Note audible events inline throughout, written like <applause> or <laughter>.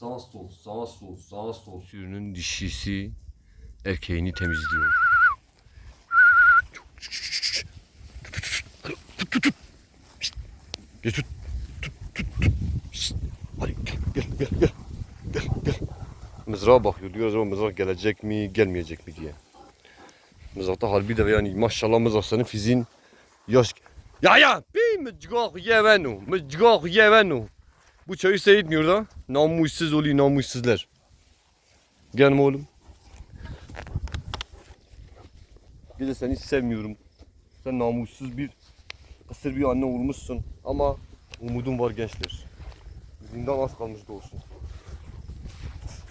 Sağ sol, sağ sol, sağ sol. Sürünün dişisi erkeğini temizliyor. Gel tut. Tut, tut, tut. Hadi gel, gel, gel, gel. Gel, gel. Mızrağa bakıyor. Diyoruz ama mızrak gelecek mi, gelmeyecek mi diye. Mızrakta harbi de yani maşallah mızrak senin fiziğin yaş... Ya ya! Bir mıcgak yevenu, mıcgak yevenu. Bu çayı seyretmiyor da. Namussuz oluyor namussuzlar. Gelme oğlum. Bir de seni sevmiyorum. Sen namussuz bir kısır bir anne olmuşsun. Ama umudum var gençler. Zindan az kalmış.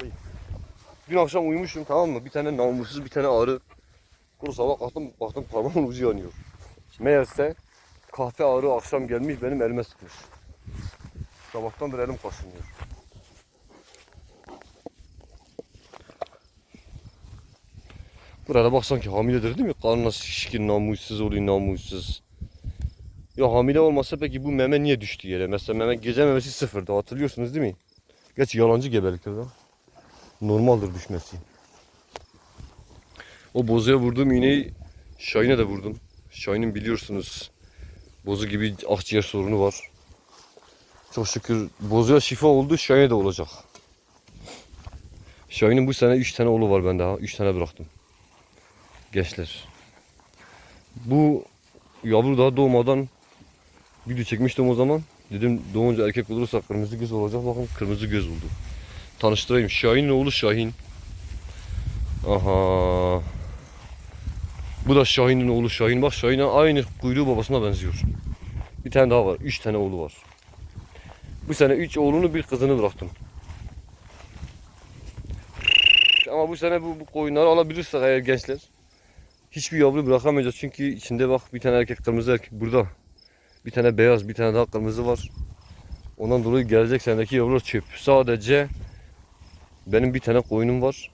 Hey. Dün akşam uyumuşum tamam mı? Bir tane namussuz bir tane arı. Kuru sabah kalktım baktım parmağımın ucu yanıyor. Meğerse kahve arı akşam gelmiş benim elime sıkmış. Sabahtandır elim kaşınıyor. Burada bak sanki hamiledir değil mi? Karnına şişkin, namussuz oluyor, namussuz. Ya hamile olmasa peki bu meme niye düştü yere? Mesela meme gece memesi sıfırdı hatırlıyorsunuz değil mi? Geç yalancı gebeliktir da. Normaldir düşmesi. O bozuya vurduğum iğneyi Şahin'e de vurdum. Şahin'in biliyorsunuz bozu gibi akciğer sorunu var. Çok şükür bozuya şifa oldu, Şahin'e de olacak. Şahin'in bu sene 3 tane oğlu var bende ha. 3 tane bıraktım. Gençler. Bu yavru daha doğmadan video çekmiştim o zaman. Dedim doğunca erkek olursa kırmızı göz olacak. Bakın kırmızı göz oldu. Tanıştırayım. Şahin'in oğlu Şahin. Aha. Bu da Şahin'in oğlu Şahin. Bak Şahin'e aynı kuyruğu babasına benziyor. Bir tane daha var. Üç tane oğlu var. Bu sene üç oğlunu bir kızını bıraktım. Ama bu sene bu, bu koyunları alabilirsek eğer gençler. Hiçbir yavru bırakamayacağız çünkü içinde bak bir tane erkek kırmızı erkek burada. Bir tane beyaz bir tane daha kırmızı var. Ondan dolayı gelecek senedeki yavrular çöp. Sadece benim bir tane koyunum var.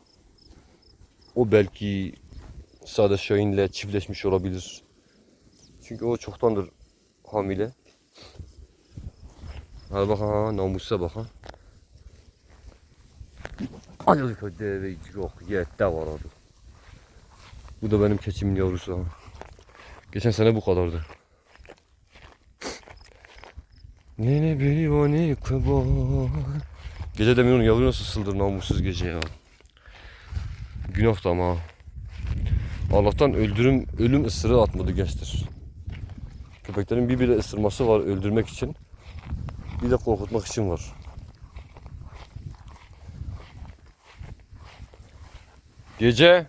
O belki Sade Şahin'le çiftleşmiş olabilir. Çünkü o çoktandır hamile. Hadi bak ha namusa bak ha. Acılık o deve yok yette var adı. Bu da benim keçimin yavrusu ha. Geçen sene bu kadardı. Nene beni vani kıbar. Gece demin onun yavru nasıl sıldır namussuz gece ya. Günah da ama. Allah'tan öldürüm, ölüm ısırığı atmadı gençler. Köpeklerin bir bile ısırması var öldürmek için. Bir de korkutmak için var. Gece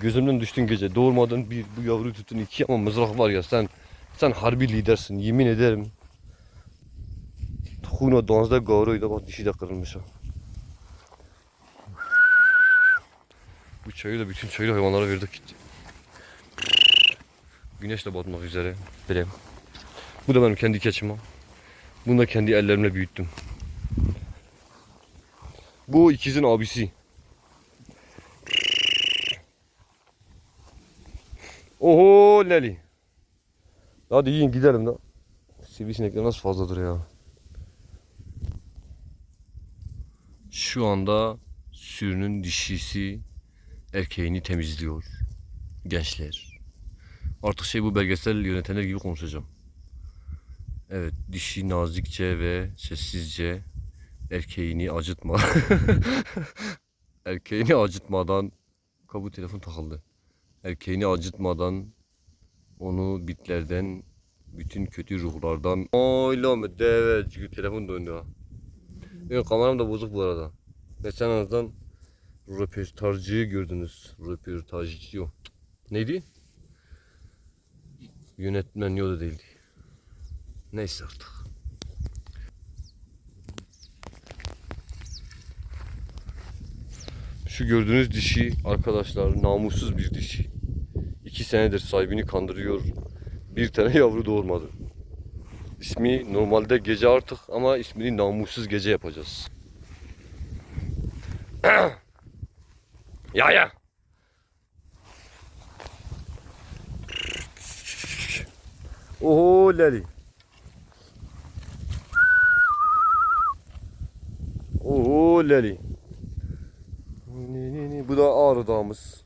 gözümden düştün gece. Doğurmadın bir bu yavruyu tuttun iki ama mızrak var ya sen sen harbi lidersin yemin ederim. Tuhuna danzda garoydu bak dişi de kırılmış ha. Bu çayı da bütün çayı hayvanlara verdik gitti. Güneş de batmak üzere. Bilem. Bu da benim kendi keçim ha. Bunu da kendi ellerimle büyüttüm. Bu ikizin abisi. Oho Leli. Hadi yiyin gidelim da. Sivrisinekler nasıl fazladır ya. Şu anda sürünün dişisi erkeğini temizliyor. Gençler. Artık şey bu belgesel yönetenler gibi konuşacağım. Evet dişi nazikçe ve sessizce erkeğini acıtma. <laughs> erkeğini acıtmadan kabu telefon takıldı. Erkeğini acıtmadan onu bitlerden bütün kötü ruhlardan Oyla mı deve çünkü telefon döndü ha. Yok kameram da bozuk bu arada. Ve sen en azından röportajcıyı gördünüz. Röportajcı. Neydi? Yönetmen yok da değildi. Neyse artık. Şu gördüğünüz dişi arkadaşlar namussuz bir dişi. İki senedir sahibini kandırıyor. Bir tane <laughs> yavru doğurmadı. İsmi normalde gece artık ama ismini namussuz gece yapacağız. <clears throat> ya ya. Oho Leli. Oo Leli. Bu da Ağrı Dağımız.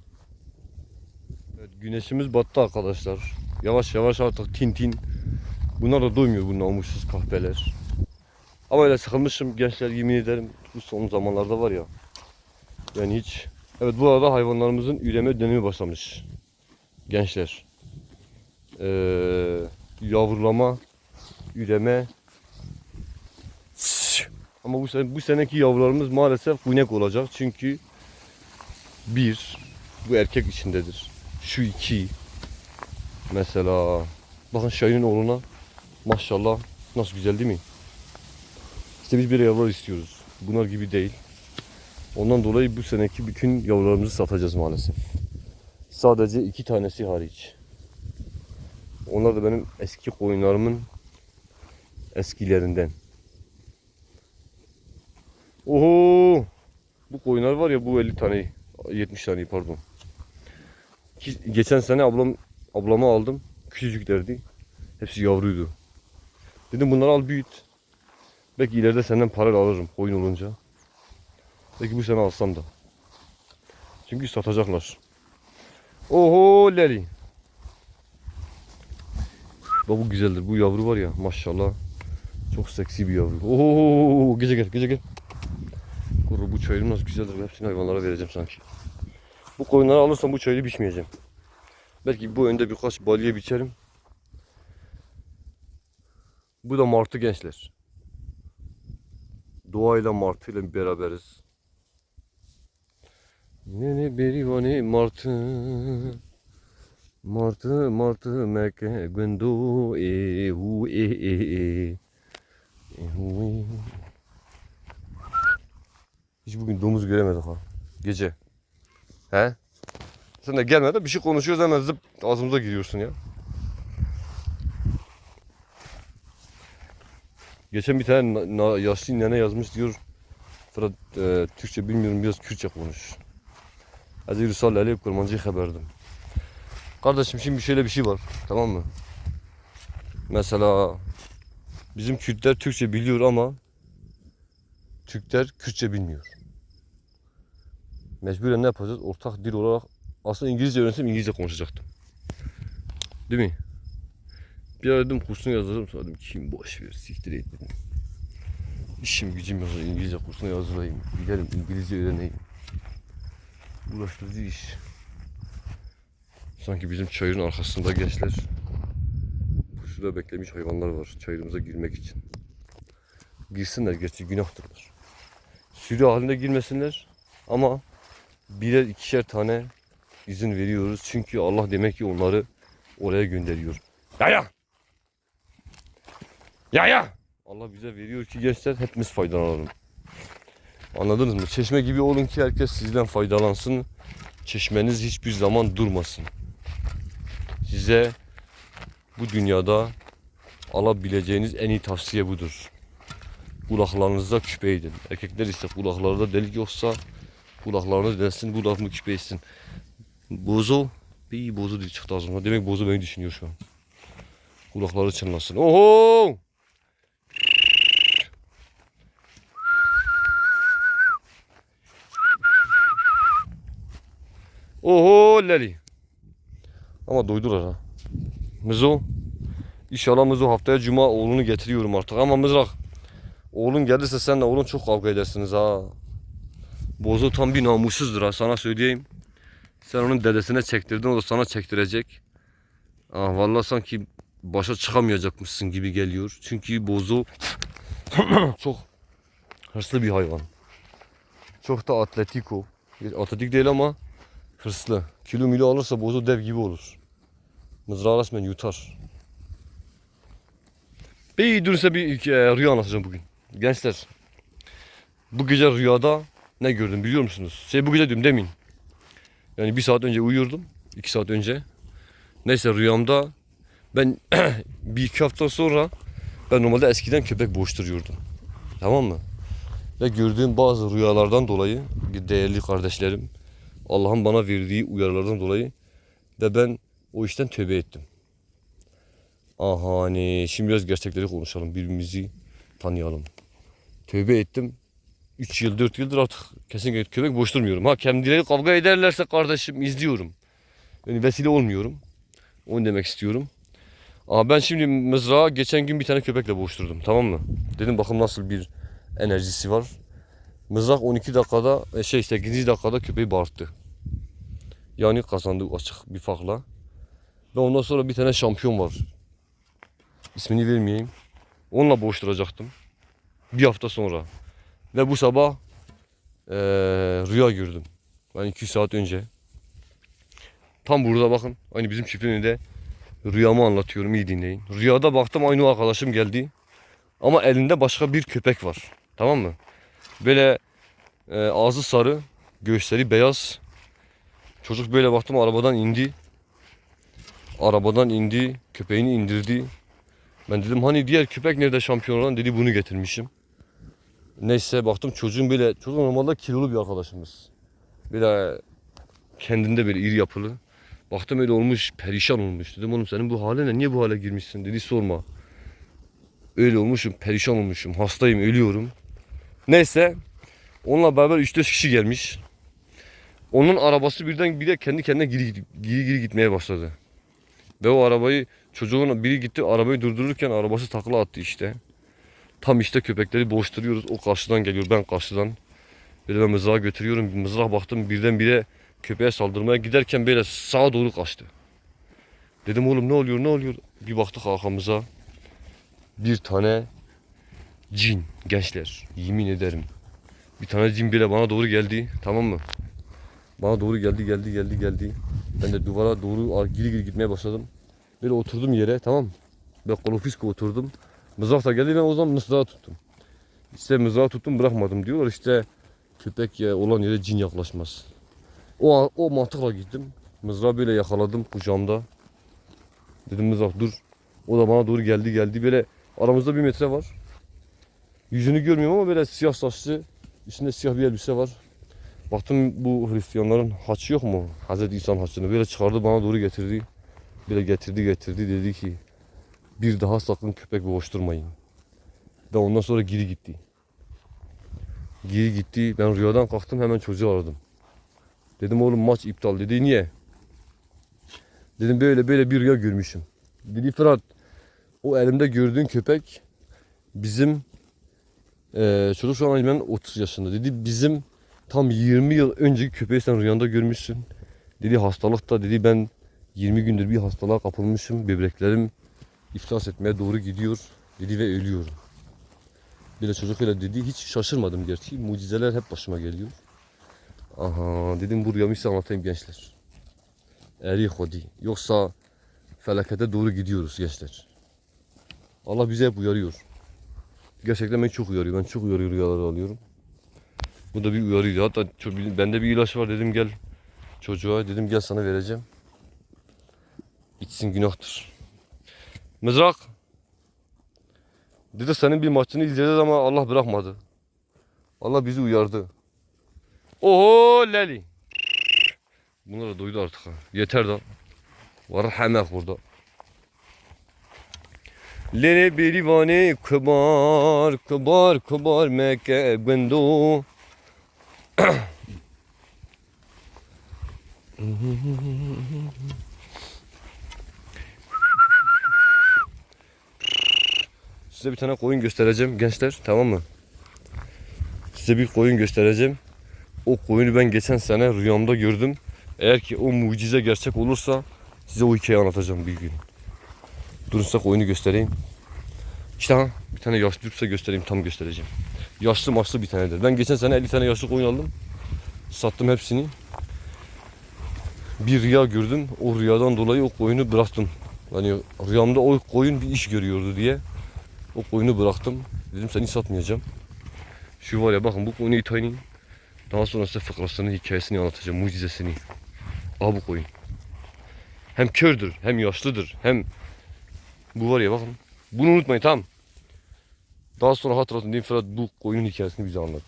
Evet, güneşimiz battı arkadaşlar. Yavaş yavaş artık tin tin. Bunlar da doymuyor bu namussuz kahpeler. Ama öyle sıkılmışım gençler yemin ederim bu son zamanlarda var ya. Yani hiç. Evet bu arada hayvanlarımızın üreme dönemi başlamış. Gençler. Ee, yavrulama, üreme. Ama bu sene, bu seneki yavrularımız maalesef inek olacak. Çünkü bir, bu erkek içindedir. Şu iki. Mesela bakın Şahin'in oğluna maşallah nasıl güzel değil mi? İşte biz bir yavrular istiyoruz. Bunlar gibi değil. Ondan dolayı bu seneki bütün yavrularımızı satacağız maalesef. Sadece iki tanesi hariç. Onlar da benim eski koyunlarımın eskilerinden. Oho! Bu koyunlar var ya bu 50 tane 70 tane pardon. Geçen sene ablam ablama aldım. Küçücüklerdi. Hepsi yavruydu. Dedim bunları al büyüt. Belki ileride senden para alırım koyun olunca. Belki bu sene alsam da. Çünkü satacaklar. Oho Leli. Bak bu güzeldir. Bu yavru var ya maşallah. Çok seksi bir yavru. Oho gece gel gece gel. Bu çayırım nasıl güzeldir. Hepsini hayvanlara vereceğim sanki. Bu koyunları alırsam bu çayırı biçmeyeceğim. Belki bu önde birkaç balya biçerim. Bu da martı gençler. Doğayla martıyla beraberiz. Ne ne beri vani martı. Martı martı meke gündo e hu e e e. E hu e. Hiç bugün domuz göremedik ha. Gece. He? Sen de gelmeden bir şey konuşuyoruz hemen zıp ağzımıza giriyorsun ya. Geçen bir tane na- yaşlı nene yazmış diyor. Fırat e, Türkçe bilmiyorum biraz Kürtçe konuş. Hadi Rusal Ali Kurmancı'yı haberdim. Kardeşim şimdi şöyle bir şey var tamam mı? Mesela bizim Kürtler Türkçe biliyor ama Türkler Kürtçe bilmiyor. Mecburen ne yapacağız? Ortak dil olarak aslında İngilizce öğrensem İngilizce konuşacaktım. Değil mi? Bir ara dedim kursunu yazarım sonra dedim kim boş ver siktir et dedim. İşim gücüm yok İngilizce kursuna yazılayım. Gidelim İngilizce öğreneyim. Uğraştırıcı iş. Sanki bizim çayırın arkasında gençler pusuda beklemiş hayvanlar var çayırımıza girmek için. Girsinler gerçi günahtırlar. Sürü halinde girmesinler ama birer ikişer tane izin veriyoruz. Çünkü Allah demek ki onları oraya gönderiyor. Ya ya! Ya ya! Allah bize veriyor ki gençler hepimiz faydalanalım. Anladınız mı? Çeşme gibi olun ki herkes sizden faydalansın. Çeşmeniz hiçbir zaman durmasın. Size bu dünyada alabileceğiniz en iyi tavsiye budur. Kulaklarınızda küpe edin. Erkekler ise kulaklarında delik yoksa kulaklarını delsin, kulağını küpe etsin. Bozo, bir bozo dil çıktı ağzımdan. Demek bozo beni düşünüyor şu an. Kulakları çınlasın. Oho! Oho Leli. Ama doydular ha. Mızo. İnşallah Mızo haftaya cuma oğlunu getiriyorum artık. Ama Mızrak. Oğlun gelirse senle oğlun çok kavga edersiniz ha. Bozo tam bir namussuzdur ha sana söyleyeyim. Sen onun dedesine çektirdin o da sana çektirecek. Ah vallahi sanki başa çıkamayacakmışsın gibi geliyor. Çünkü Bozo <coughs> çok hırslı bir hayvan. Çok da atletiko. Atletik değil ama hırslı. Kilo milo alırsa Bozo dev gibi olur. Mızrağı resmen yutar. Bir durursa bir e, rüya anlatacağım bugün. Gençler. Bu gece rüyada ne gördüm biliyor musunuz? Şey bu gece diyorum demin. Yani bir saat önce uyuyordum. iki saat önce. Neyse rüyamda ben <clears throat> bir iki hafta sonra ben normalde eskiden köpek boğuşturuyordum. Tamam mı? Ve gördüğüm bazı rüyalardan dolayı değerli kardeşlerim Allah'ın bana verdiği uyarılardan dolayı ve ben o işten tövbe ettim. Aha hani şimdi biraz gerçekleri konuşalım. Birbirimizi tanıyalım. Tövbe ettim. 3 yıl 4 yıldır artık kesinlikle köpek boş durmuyorum. Ha kendileri kavga ederlerse kardeşim izliyorum. Yani vesile olmuyorum. Onu demek istiyorum. Ama ben şimdi mızrağa geçen gün bir tane köpekle boğuşturdum tamam mı? Dedim bakın nasıl bir enerjisi var. Mızrak 12 dakikada e, şey 8. dakikada köpeği bağırttı. Yani kazandı açık bir farkla. Ve ondan sonra bir tane şampiyon var. İsmini vermeyeyim. Onunla boğuşturacaktım. Bir hafta sonra. Ve bu sabah eee, rüya gördüm. Yani 2 saat önce. Tam burada bakın. Aynı bizim çiftliğin önünde rüyamı anlatıyorum. iyi dinleyin. Rüyada baktım aynı arkadaşım geldi. Ama elinde başka bir köpek var. Tamam mı? Böyle e, ağzı sarı, göğüsleri beyaz. Çocuk böyle baktım arabadan indi. Arabadan indi, köpeğini indirdi. Ben dedim hani diğer köpek nerede şampiyon olan dedi bunu getirmişim. Neyse baktım çocuğun böyle, çocuk normalde kilolu bir arkadaşımız. Böyle kendinde böyle iri yapılı. Baktım öyle olmuş, perişan olmuş. Dedim oğlum senin bu haline niye bu hale girmişsin dedi sorma. Öyle olmuşum, perişan olmuşum, hastayım, ölüyorum. Neyse onunla beraber 3-4 kişi gelmiş. Onun arabası birden bire kendi kendine geri, geri geri gitmeye başladı. Ve o arabayı çocuğun biri gitti arabayı durdururken arabası takla attı işte. Tam işte köpekleri boğuşturuyoruz. O karşıdan geliyor ben karşıdan. Böyle ben mızrağa götürüyorum. Mızrağa baktım birdenbire köpeğe saldırmaya giderken böyle sağa doğru kaçtı. Dedim oğlum ne oluyor ne oluyor? Bir baktık arkamıza. Bir tane cin gençler. Yemin ederim. Bir tane cin bile bana doğru geldi. Tamam mı? Bana doğru geldi geldi geldi geldi. Ben de duvara doğru giri giri gitmeye başladım. Böyle oturdum yere tamam mı? Böyle kolofisko oturdum. Mızrak da geldi ben o zaman mızrağı tuttum. İşte mızrağı tuttum bırakmadım diyorlar işte köpek ya olan yere cin yaklaşmaz. O, o mantıkla gittim. Mızrağı böyle yakaladım kucağımda. Dedim mızrak dur. O da bana doğru geldi geldi böyle aramızda bir metre var. Yüzünü görmüyorum ama böyle siyah saçlı üstünde siyah bir elbise var. Baktım bu Hristiyanların haçı yok mu? Hazreti İsa'nın haçını böyle çıkardı bana doğru getirdi. Böyle getirdi getirdi dedi ki bir daha sakın köpek boğuşturmayın. Ve ondan sonra geri gitti. Geri gitti. Ben rüyadan kalktım hemen çocuğu aradım. Dedim oğlum maç iptal dedi. Niye? Dedim böyle böyle bir rüya görmüşüm. Dedi Fırat o elimde gördüğün köpek bizim eee çocuk şu an benim 30 yaşında. Dedi bizim tam 20 yıl önceki köpeği sen rüyanda görmüşsün. Dedi hastalıkta dedi ben 20 gündür bir hastalığa kapılmışım. Böbreklerim iflas etmeye doğru gidiyor. Dedi ve ölüyorum. Böyle çocuk öyle dedi. Hiç şaşırmadım gerçi. Mucizeler hep başıma geliyor. Aha dedim bu rüyamı size anlatayım gençler. Eri hodi. Yoksa felakete doğru gidiyoruz gençler. Allah bize hep uyarıyor. Gerçekten beni çok uyarıyor. Ben çok uyarıyor rüyaları alıyorum. Bu da bir uyarıydı. Hatta bende bir ilaç var dedim gel çocuğa dedim gel sana vereceğim. İçsin günahtır. Mızrak. Dedi senin bir maçını izleyeceğiz ama Allah bırakmadı. Allah bizi uyardı. Oho Leli. Bunlar da doydu artık. Yeter da. Var hemek burada. Lele berivane kıbar kıbar kıbar Mekke bendo. <clears throat> Size bir tane koyun göstereceğim gençler tamam mı? Size bir koyun göstereceğim. O koyunu ben geçen sene rüyamda gördüm. Eğer ki o mucize gerçek olursa size o hikayeyi anlatacağım bir gün. Durun size koyunu göstereyim. İşte ha bir tane yaşlı dursa göstereyim tam göstereceğim. Yaşlı maçlı bir tanedir. Ben geçen sene 50 tane yaşlı koyun aldım. Sattım hepsini. Bir rüya gördüm. O rüyadan dolayı o koyunu bıraktım. Hani rüyamda o koyun bir iş görüyordu diye. O koyunu bıraktım. Dedim seni satmayacağım. Şu var ya bakın bu koyunu itayının. Daha sonra size fıkrasını, hikayesini anlatacağım. Mucizesini. Aha bu koyun. Hem kördür, hem yaşlıdır, hem bu var ya bakın. Bunu unutmayın tamam. Daha sonra hatırlatın diyeyim Fırat bu koyunun hikayesini bize anlat.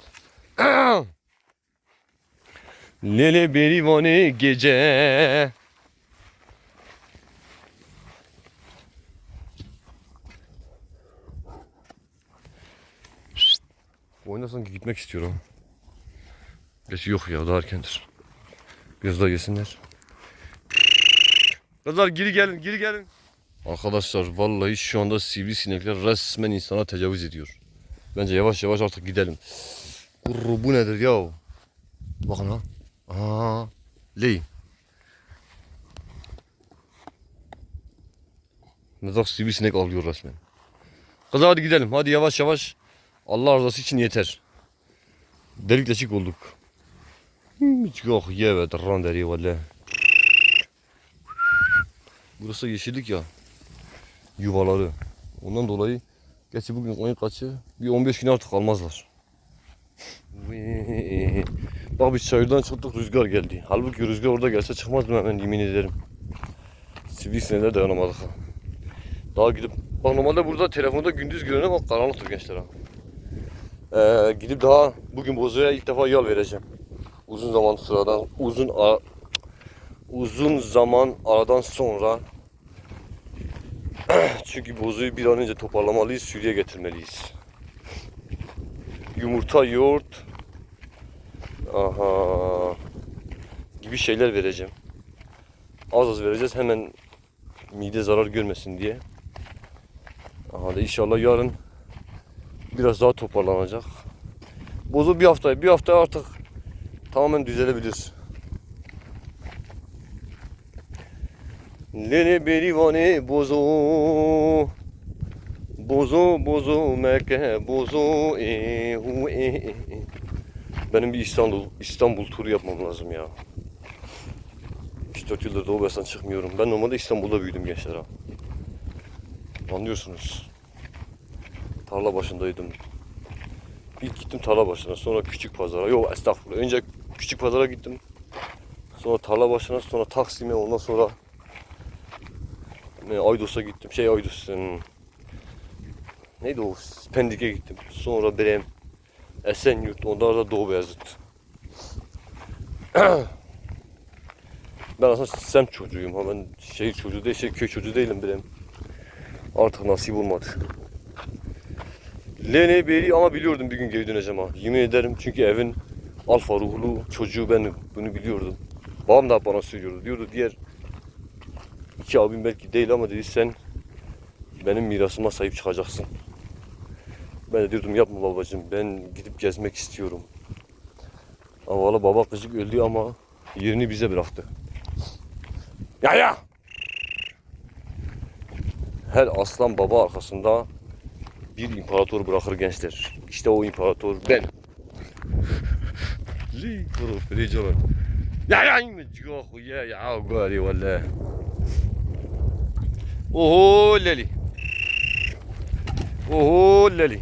<clears throat> Lele berivane gece Bu oyuna sanki gitmek istiyorum. Gerçi yok ya daha erkendir. Biraz daha yesinler. Kızlar geri gelin geri gelin. Arkadaşlar vallahi şu anda sivrisinekler resmen insana tecavüz ediyor. Bence yavaş yavaş artık gidelim. Kurru bu nedir ya? Bakın ha. Aa, ley. Mızrak sivrisinek alıyor resmen. Kızlar hadi gidelim. Hadi yavaş yavaş. Allah rızası için yeter. Delik deşik olduk. Hiç yok evet randeri valla. Burası yeşillik ya. Yuvaları. Ondan dolayı gerçi bugün ayın kaçı? Bir 15 gün artık kalmazlar. <laughs> Bak biz çayırdan çıktık rüzgar geldi. Halbuki rüzgar orada gelse çıkmazdım hemen yemin ederim. Sivrisinekler dayanamadık ha. Daha gidip bak normalde burada telefonda gündüz görene bak karanlıktır gençler ha. Ee, gidip daha bugün bozuya ilk defa yal vereceğim. Uzun zaman sıradan uzun ara, uzun zaman aradan sonra <clears throat> çünkü bozuyu bir an önce toparlamalıyız, sürüye getirmeliyiz. Yumurta, yoğurt, aha gibi şeyler vereceğim. Az az vereceğiz hemen mide zarar görmesin diye. Aha da inşallah yarın biraz daha toparlanacak. Bozu bir hafta, bir hafta artık tamamen düzelebilir. Lene berivane bozo Bozo bozo meke bozo e hu e e e. Benim bir İstanbul İstanbul turu yapmam lazım ya. 3-4 yıldır Doğu Bes'ten çıkmıyorum. Ben normalde İstanbul'da büyüdüm gençler ha. Anlıyorsunuz. Tarla başındaydım. İlk gittim tarla başına, sonra küçük pazara. Yok estağfurullah. Önce küçük pazara gittim. Sonra tarla başına, sonra Taksim'e, ondan sonra ne, Aydos'a gittim. Şey Aydos. hmm, Neydi o? Pendik'e gittim. Sonra Brem, Esenyurt, ondan da Doğu Beyazıt. <clears throat> ben aslında semt çocuğuyum. Ha ben şehir çocuğu değil, şey, köy çocuğu değilim Brem. Artık nasip olmadı. Lene beri ama biliyordum bir gün geri döneceğim ha. Yemin ederim çünkü evin alfa ruhlu çocuğu ben bunu biliyordum. Babam da bana söylüyordu. Diyordu diğer iki abim belki değil ama dedi sen benim mirasıma sahip çıkacaksın. Ben de diyordum yapma babacığım ben gidip gezmek istiyorum. Ama valla baba kızık öldü ama yerini bize bıraktı. Ya ya! Her aslan baba arkasında bir imparator bırakır gençler. İşte o imparator ben. Li kuru. Ya ya yok ya ya gari valla. Oho leli. Oho leli.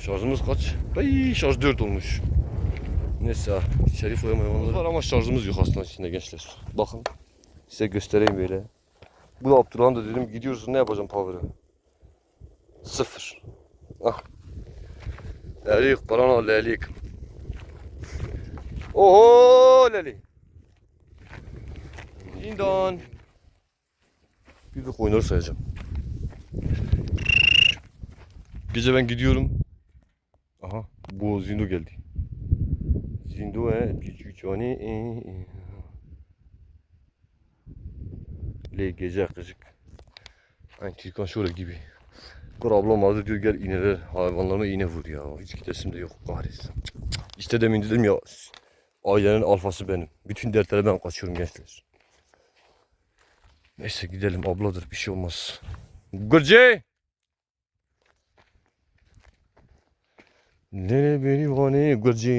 Şarjımız kaç? Ay şarj 4 olmuş. Neyse içeri koyamayalım. Var ama şarjımız yok aslında içinde gençler. Bakın size göstereyim böyle. Bu da Abdurrahman da dedim gidiyoruz ne yapacağım power'ı? Sıfır. Ah. Lelik, parana lelik. Oho leli. Dindan. Bir de koyunları sayacağım. Gece ben gidiyorum. Aha bu Zindo geldi. Zindo he. Küçük hani. e, e. Gece kızık. Aynı Türkan şöyle gibi. Kır ablam vardı diyor gel iğneler hayvanlarına iğne vur ya. Hiç gidesim de yok kahretsin. İşte demin dedim ya ailenin alfası benim. Bütün dertlere ben kaçıyorum gençler. Neyse gidelim abladır bir şey olmaz. Gırcı! Nere beni vane gırcı?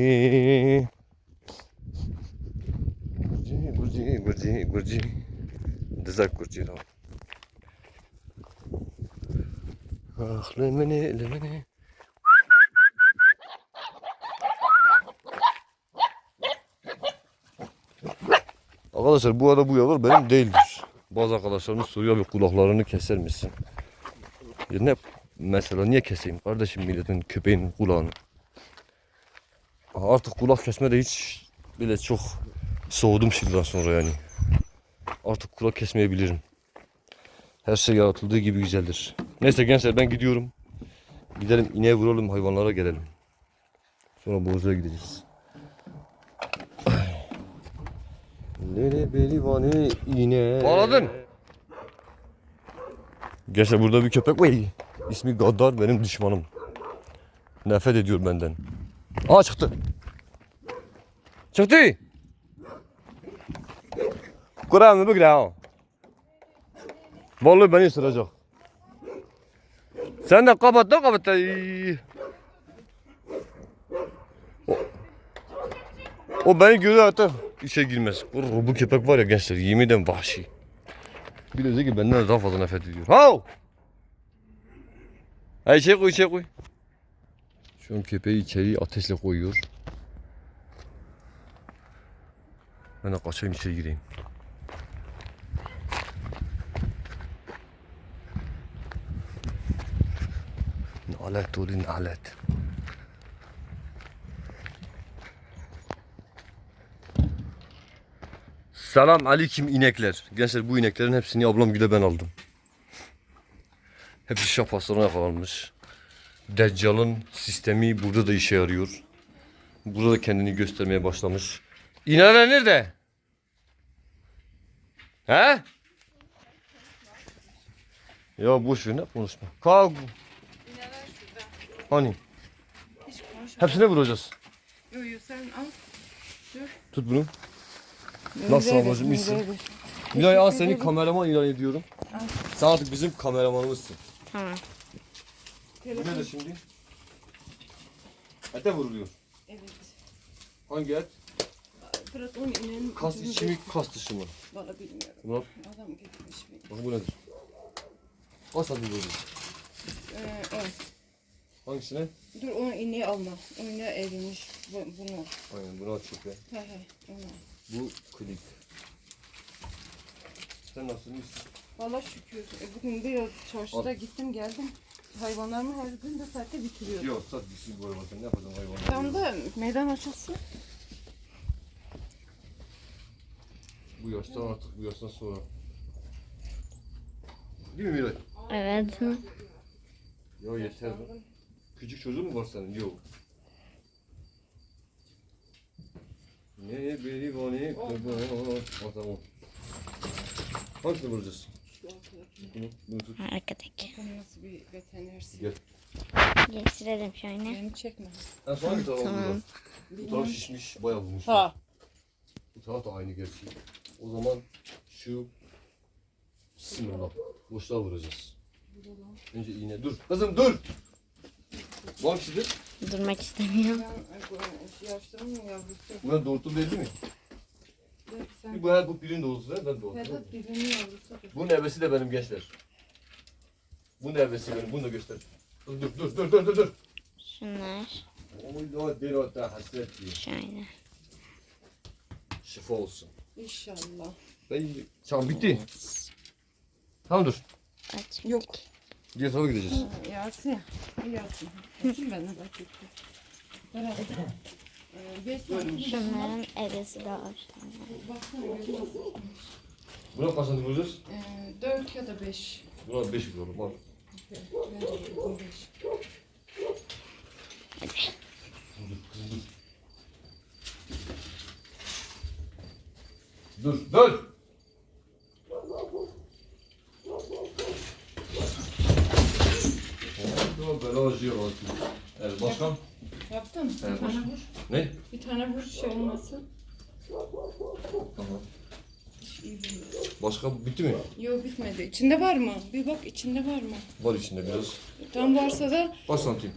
Gırcı, gırcı, gırcı, gırcı. Lan. Ah lemene lemene. Arkadaşlar bu arada bu yavru benim değildir. Bazı arkadaşlarımız soruyor bir kulaklarını keser misin? Ya ne mesela niye keseyim kardeşim milletin köpeğin kulağını? Artık kulak kesme de hiç bile çok soğudum şimdiden sonra yani. Artık kulak kesmeyebilirim. Her şey yaratıldığı gibi güzeldir. Neyse gençler ben gidiyorum. Gidelim ineğe vuralım hayvanlara gelelim. Sonra Bozlu'ya gideceğiz. Lele beli vani iğne. Bağladın. Gerçi burada bir köpek var. İsmi Gaddar benim düşmanım. Nefret ediyor benden. Aa çıktı. Çıktı. Mı bu ha? Vallahi beni ısıracak. Sen de kapat da. O, o beni görüyor hatta işe girmez. Bu, bu köpek var ya gençler yemin ederim vahşi. De ki benden daha fazla nefret ediyor. Hav! Hey içeri koy içeri koy. Şu an köpeği içeri ateşle koyuyor. Ben de kaçayım içeri gireyim. Alet olun alet. Selam aleyküm inekler. Gençler bu ineklerin hepsini ablam güle ben aldım. Hepsi şapaslarına yakalanmış. Deccal'ın sistemi burada da işe yarıyor. Burada da kendini göstermeye başlamış. İneler nerede? He? Ya boş ver ne konuşma. Kalk. Hani? Hiç konuşma. Hepsine vuracağız. Yo yo sen al. Tut bunu. Nasıl ablacığım, iyisin? Milay al seni kameraman ilan ediyorum. Sen artık bizim kameramanımızsın. Tamam. Bu nedir şimdi? Ete vuruluyor. Evet. Hangi et? Fırat onun ineğinin Kas içi mi, kas dışı mı? Valla bilmiyorum. Bunlar, Adam getirmiş beni. bakın bu nedir? Kas adı vuruluyor. Ee, evet. Hangisine? Dur onun ineği alma. O ineği eğrilmiş. Bu, bunu. Aynen bunu açık ya. He he. Onu. Bu klik. Sen nasılsın? iyisin? Valla şükür. E, bugün biraz çarşıda gittim geldim. Hayvanlarımı her gün de saatte bitiriyorum. Yok sat gitsin bu sen ne yapacaksın hayvanlar? Tam da meydan açılsın. Bu yaştan artık bu yaştan sonra. Değil mi Miray? Evet. Ya yeter lan. Küçük çocuğun mu var senin? Yok. Ne beni bani O tamam. Hangisini vuracağız? Bunu, bunu tut. Arkadaki. Bakalım nasıl bir veterinersin. Gel. Getirelim şöyle. Beni çekme. En son hangi tarafa Tamam. vuracağız? Bu taraf şişmiş, bayağı vurmuş. Ha. Bu taraf da aynı gerçi. O zaman şu Bismillah. Boşluğa vuracağız. Önce iğne. Dur. Kızım dur. Bu hangisidir? Durmak istemiyorum. Buna doğrultu belli mi? Bir bu, bu birin doğrusu? Ben yavrusudur. Bunun evvesi de benim gençler. Bunun evvesi benim. Bunu da göster. Dur dur dur dur dur dur. Şunlar. Oy da deli hatta hasret diye. Şöyle. Şifa olsun. İnşallah. Ben Tamam bitti. Tamam dur. Aç. Yok. Diğer tarafa gideceğiz. Yasin. Yasin. Yasin ben de. Beraber. Şunların evesi de var. Buna kaç santim vuracağız? Ee, dört ya da beş. Buna beş vuralım. Al. Bence uygun beş. Dur dur. Oh, bela acıyor artık. Evet başkan. Yaptın. Bir Evet, tane başka. vur. Ne? Bir tane vur şey olmasın. Tamam. Başka bitti mi? Yok bitmedi. İçinde var mı? Bir bak içinde var mı? Var içinde biraz. Tam varsa da Kaç santim?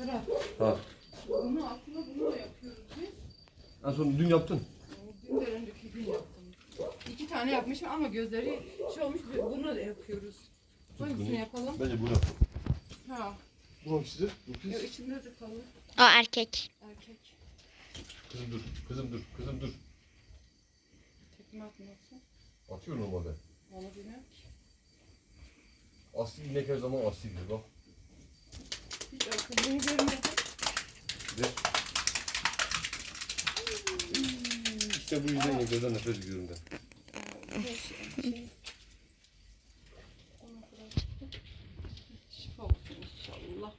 ee. Ha. Bunu aslında bunu da yapıyoruz biz. En son dün yaptın. Dün de önceki gün yaptım. İki tane yapmışım ama gözleri şey olmuş. Bunu da yapıyoruz. Hangisini yapalım? Bence bunu. Ha. Bu hangisidir? Bu Ya kız. içinde de kalır. O erkek. Erkek. Kızım dur. Kızım dur. Kızım dur. Tekme atması. Atıyor normalde. Onu bilmem ki. Asil inek her zaman asildir bak. Hiç akıllını görmedim. Ver. İşte bu yüzden ineklerden nefret ediyorum ben. Şey. Ona kadar çıktı. Şifa olsun inşallah.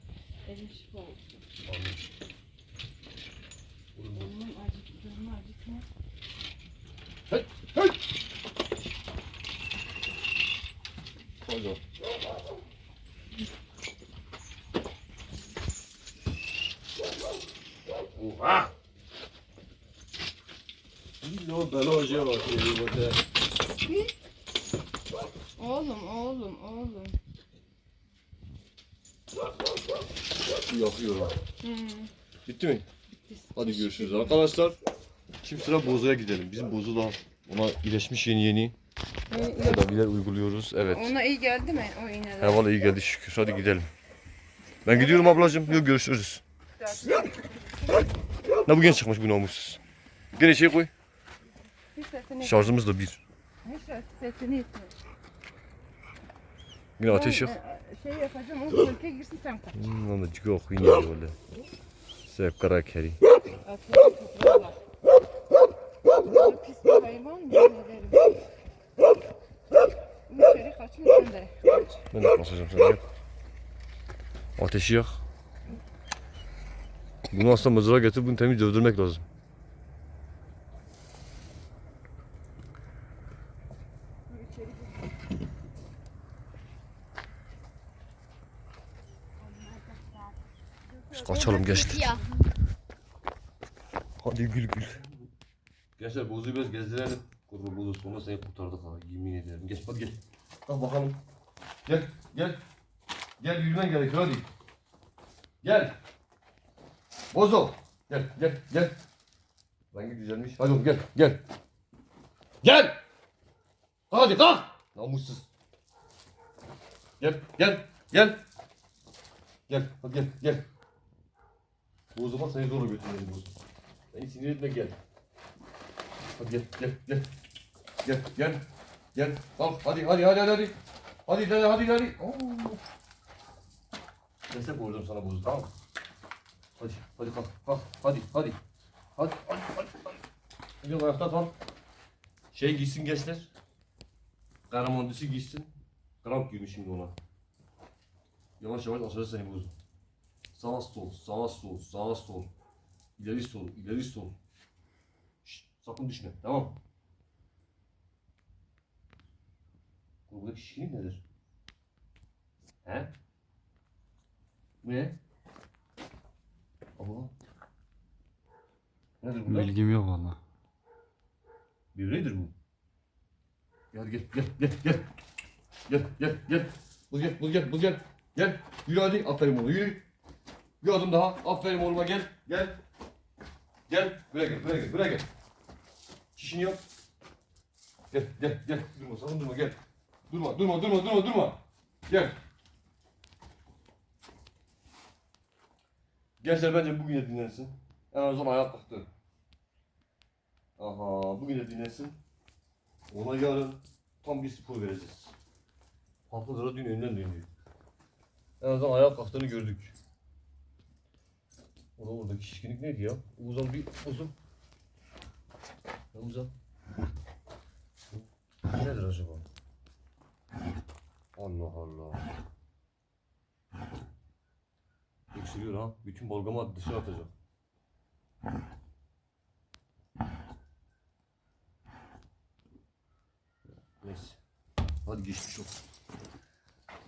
Elim şifa olsun. Amin. Oğlum, Onun acıktığını acıtma. Hey, hey. Hadi. Oha! No, ben hocaya bakıyorum burada. Oğlum oğlum oğlum. Yakıyorum. Hmm. Bitti mi? Biz Hadi görüşürüz arkadaşlar. Şimdi sıra bozuya gidelim. Bizim bozu da ona iyileşmiş yeni yeni. Tedaviler uyguluyoruz. Evet. Ona iyi geldi mi o iğneler? He valla iyi geldi şükür. Hadi gidelim. Ben gidiyorum ablacığım. Yok görüşürüz. Ne bugün çıkmış bu namussuz. Gene şey koy. Şarjımız da bir. Hiç sesini etme. Yine ateş yok. E, Şey yapacağım o sirke girsin sen kaç. Hmm, ama yok yine böyle. Sevk kara keri. Ateş toprağı var. Bunlar pis bir hayvan mı? İçeri kaçın sen de. Ben de basacağım sana gel. Ateşi yak. Bunu aslında mızrağa getir bunu temiz dövdürmek lazım. İçeri Biz kaçalım gençler. Ya. Hadi gül gül. Gençler bozuyu biraz gezdirelim. Kurban bozu sonra seni kurtardık ha yemin ederim. Geç hadi gel. Kalk bakalım. Gel gel. Gel yürümen gerekiyor hadi. Gel. Bozo. Gel gel gel. Rengi güzelmiş. Hadi oğlum gel gel. Gel. Hadi kalk. Namussuz. Gel gel gel. Gel hadi gel gel. Bozo bak seni zorla götürüyorum bozo. Beni sinir etme gel. Hadi gel gel gel. Gel gel. Gel. Kalk hadi hadi hadi hadi. Hadi hadi hadi hadi. Oo. Destek vurdum sana bozu tamam mı? Hadi hadi kalk kalk hadi hadi. Hadi hadi hadi. hadi. Hadi ayakta kal. Şey giysin gençler. Kahramandisi giysin. Kramp girmiş şimdi ona. Yavaş yavaş aşağı seni bozu. Sağa sol, sağa sol, sağa sol. İleri sol, ileri sol. Şşt, sakın düşme, tamam. Buradaki şişkinlik nedir? He? Bu ne? Allah. Nedir bu? Bilgim yok valla. Bibredir bu. Gel gel gel gel gel. Gel gel gel. Bul gel bul gel bul gel. Gel. Yürü hadi. Aferin oğlum yürü. Bir adım daha. Aferin oğluma gel. Gel. Gel. Buraya gel buraya gel buraya gel. Çişini yap. Gel gel gel. Durma sakın durma gel. Durma durma durma durma durma. Gel. Gençler bence bugün de dinlensin. En azından ayağa kalktı. Aha bugün de dinlensin. Ona yarın tam bir spor vereceğiz. Haftalara dün önünden dönüyor. En azından ayağa kalktığını gördük. Da oradaki şişkinlik neydi ya? Uzan bir uzun. Uzan? Nedir acaba? Allah Allah. Öksürüyor ha. Bütün balgamı dışarı atacak. Neyse. Hadi geçmiş olsun.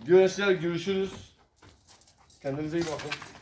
Gençler görüşürüz. Kendinize iyi bakın.